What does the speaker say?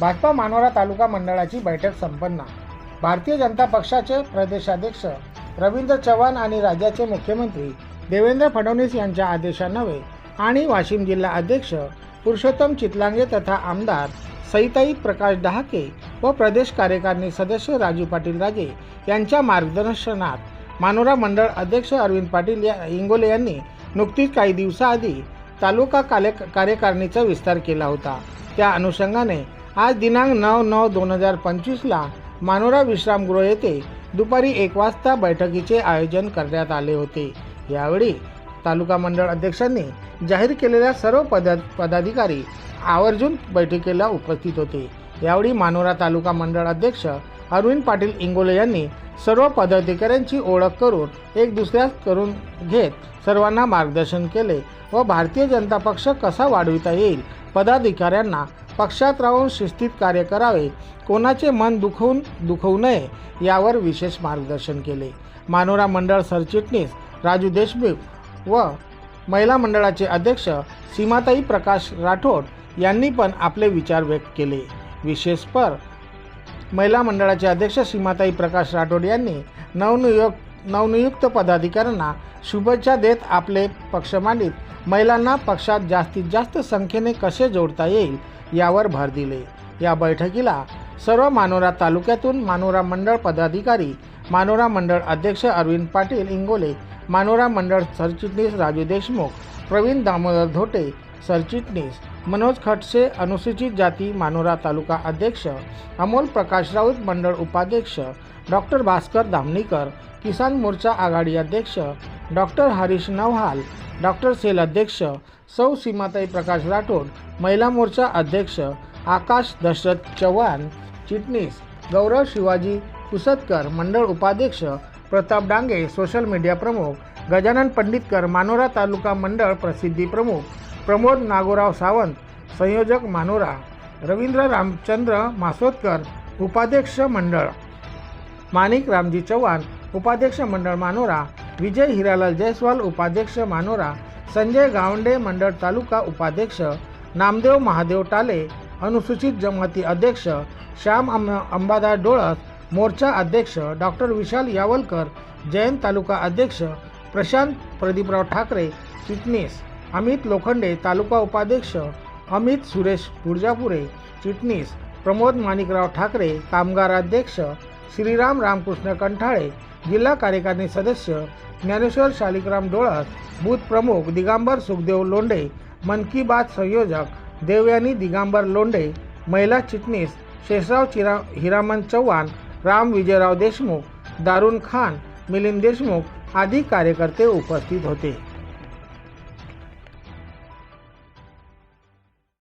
भाजपा मानोरा तालुका मंडळाची बैठक संपन्न. भारतीय जनता पक्षाचे प्रदेशाध्यक्ष रवींद्र चव्हाण आणि राज्याचे मुख्यमंत्री देवेंद्र फडणवीस यांच्या आदेशान्वये आणि वाशिम जिल्हा अध्यक्ष पुरुषोत्तम चितलांगे तथा आमदार सईताई प्रकाश डहाके व प्रदेश कार्यकारिणी सदस्य राजू पाटील राजे यांच्या मार्गदर्शनात मानोरा मंडळ अध्यक्ष अरविंद पाटील या इंगोले यांनी नुकतीच काही दिवसाआधी तालुका काले कार्यकारिणीचा विस्तार केला होता. त्या अनुषंगाने आज दिनांक नऊ नऊ दोन हजार पंचवीसला मानोरा विश्रामगृह येथे दुपारी एक वाजता बैठकीचे आयोजन करण्यात आले होते. यावेळी तालुका मंडळ अध्यक्षांनी जाहीर केलेल्या सर्व पद पदाधिकारी आवर्जून बैठकीला उपस्थित होते. यावेळी मानोरा तालुका मंडळ अध्यक्ष अरविंद पाटील इंगोले यांनी सर्व पदाधिकाऱ्यांची ओळख करून एक दुसऱ्यास करून घेत सर्वांना मार्गदर्शन केले व भारतीय जनता पक्ष कसा वाढविता येईल? पदाधिकाऱ्यांना पक्षात राहून शिस्तीत कार्य करावे कोणाचे मन दुखवून दुखवू नये यावर विशेष मार्गदर्शन केले. मानोरा मंडळ सरचिटणीस राजू देशमुख व महिला मंडळाचे अध्यक्ष सीमाताई प्रकाश राठोड यांनी पण आपले विचार व्यक्त केले. विशेषपर महिला मंडळाचे अध्यक्ष सीमाताई प्रकाश राठोड यांनी नवनियुक्त नवनियुक्त पदाधिकाऱ्यांना शुभेच्छा देत आपले पक्ष मांडित महिलांना पक्षात जास्तीत जास्त संख्येने कसे जोडता येईल यावर भर दिले. या बैठकीला सर्व मानोरा तालुक्यातून मानोरा मंडळ पदाधिकारी मानोरा मंडळ अध्यक्ष अरविंद पाटील इंगोले मानोरा मंडळ सरचिटणीस राजू देशमुख प्रवीण दामोदर धोटे सरचिटणीस मनोज खटसे अनुसूचित जाती मानोरा तालुका अध्यक्ष अमोल प्रकाश राऊत मंडळ उपाध्यक्ष डॉक्टर भास्कर धामणीकर किसान मोर्चा आघाडी अध्यक्ष doctor Harish Navhal doctor cell अध्यक्ष सौ सीमाताई प्रकाश राठोड महिला मोर्चा अध्यक्ष आकाश दशरथ चव्हाण चिटणीस गौरव शिवाजी कुसतकर मंडळ उपाध्यक्ष प्रताप डांगे सोशल मीडिया प्रमुख गजानन पंडितकर मानोरा तालुका मंडळ प्रसिद्धी प्रमुख प्रमोद नागोराव सावंत संयोजक मानोरा रवींद्र रामचंद्र मासोदकर उपाध्यक्ष मंडळ माणिक रामजी चव्हाण उपाध्यक्ष मंडळ मानोरा विजय हिरालाल जयस्वाल उपाध्यक्ष मानोरा संजय गावंडे मंडळ तालुका उपाध्यक्ष नामदेव महादेव टाले अनुसूचित जमाती अध्यक्ष श्याम अंब अंबादास डोळस मोर्चा अध्यक्ष डॉक्टर विशाल यावलकर जयंत तालुका अध्यक्ष प्रशांत प्रदीपराव ठाकरे चिटणीस अमित लोखंडे तालुका उपाध्यक्ष अमित सुरेश पुरजापुरे चिटणीस प्रमोद माणिकराव ठाकरे कामगार अध्यक्ष श्रीराम रामकृष्ण कंठाळे जिल्हा कार्यकारिणी सदस्य ज्ञानेश्वर शालिकराम डोळस बूथ प्रमुख दिगांबर सुखदेव लोंढे मन की बात संयोजक देवयानी दिगांबर लोंढे महिला चिटणीस शेषराव चिरा हिरामन चव्हाण राम विजयराव देशमुख दारुण खान मिलिंद देशमुख आदी कार्यकर्ते उपस्थित होते.